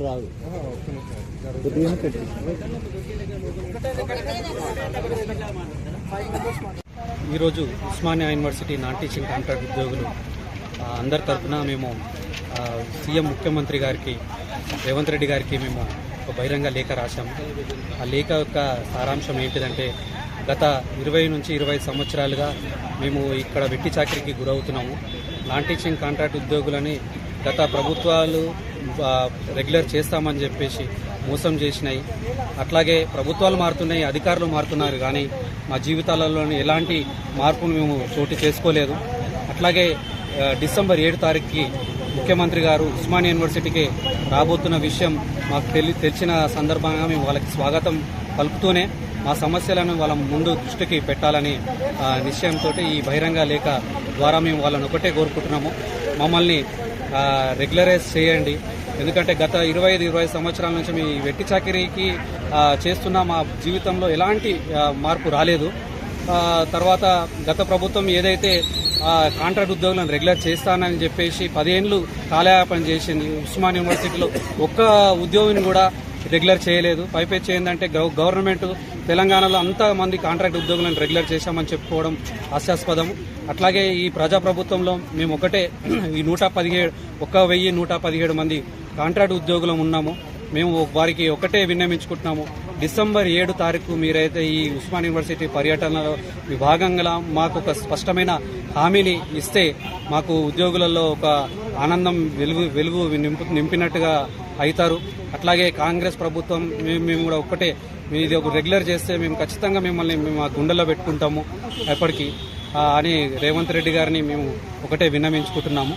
రాదు ఈరోజు Osmania university non teaching contract ఉద్యోగులు అందరి తరఫున మేము సీఎం ముఖ్యమంత్రి గారికి రేవంత్ రెడ్డి గారికి మేము ఒక బహిరంగ లేఖ రాశాము. ఆ లేఖ యొక్క సారాంశం ఏంటిదంటే గత ఇరవై నుంచి ఇరవై సంవత్సరాలుగా మేము ఇక్కడ వెట్టి చాకరీకి గురవుతున్నాము. నాన్ టీచింగ్ కాంట్రాక్ట్ ఉద్యోగులని గత ప్రభుత్వాలు రెగ్యులర్ చేస్తామని చెప్పేసి మోసం చేసినాయి. అట్లాగే ప్రభుత్వాలు మారుతున్నాయి అధికారులు మారుతున్నారు కానీ మా జీవితాలలోని ఎలాంటి మార్పును మేము చోటు చేసుకోలేదు. అట్లాగే డిసెంబర్ ఏడు తారీఖుకి ముఖ్యమంత్రి గారు ఉస్మానియా యూనివర్సిటీకి రాబోతున్న విషయం మాకు తెలి తెలిసిన సందర్భంగా మేము వాళ్ళకి స్వాగతం పలుకుతూనే మా సమస్యలను వాళ్ళ ముందు దృష్టికి పెట్టాలని నిశ్చయంతో ఈ బహిరంగ లేఖ ద్వారా మేము వాళ్ళని ఒకటే కోరుకుంటున్నాము. మమ్మల్ని రెగ్యులరైజ్ చేయండి. ఎందుకంటే గత ఇరవై ఐదు ఇరవై సంవత్సరాల నుంచి మీ వెట్టి చాకరీకి చేస్తున్న మా జీవితంలో ఎలాంటి మార్పు రాలేదు. తర్వాత గత ప్రభుత్వం ఏదైతే కాంట్రాక్ట్ ఉద్యోగులను రెగ్యులర్ చేస్తానని చెప్పేసి పదేళ్ళు కాలయాపన చేసింది ఉస్మాన్ యూనివర్సిటీలో. ఒక్క ఉద్యోగిని కూడా రెగ్యులర్ చేయలేదు. పైపెచ్చి ఏంటంటే గవర్నమెంట్ తెలంగాణలో అంత మంది కాంట్రాక్ట్ ఉద్యోగులను రెగ్యులర్ చేశామని చెప్పుకోవడం హాస్యాస్పదం అట్లాగే ఈ ప్రజాప్రభుత్వంలో మేము ఒకటే ఈ నూట పదిహేడు ఒక్క వెయ్యి నూట పదిహేడు మంది కాంట్రాక్ట్ ఉద్యోగులం ఉన్నాము. మేము వారికి ఒకటే విన్నమించుకుంటున్నాము డిసెంబర్ ఏడు తారీఖు మీరైతే ఈ ఉస్మాన్ యూనివర్సిటీ పర్యటనలో విభాగంగా మాకు ఒక స్పష్టమైన హామీని ఇస్తే మాకు ఉద్యోగులలో ఒక ఆనందం వెలుగు వెలుగు నింపు నింపినట్టుగా అవుతారు. అట్లాగే కాంగ్రెస్ ప్రభుత్వం మేము మేము కూడా ఒక్కటే. ఇది ఒక రెగ్యులర్ చేస్తే మేము ఖచ్చితంగా మిమ్మల్ని మేము ఆ గుండెల్లో పెట్టుకుంటాము ఎప్పటికీ. అని రేవంత్ రెడ్డి గారిని మేము ఒకటే విన్నవించుకుంటున్నాము.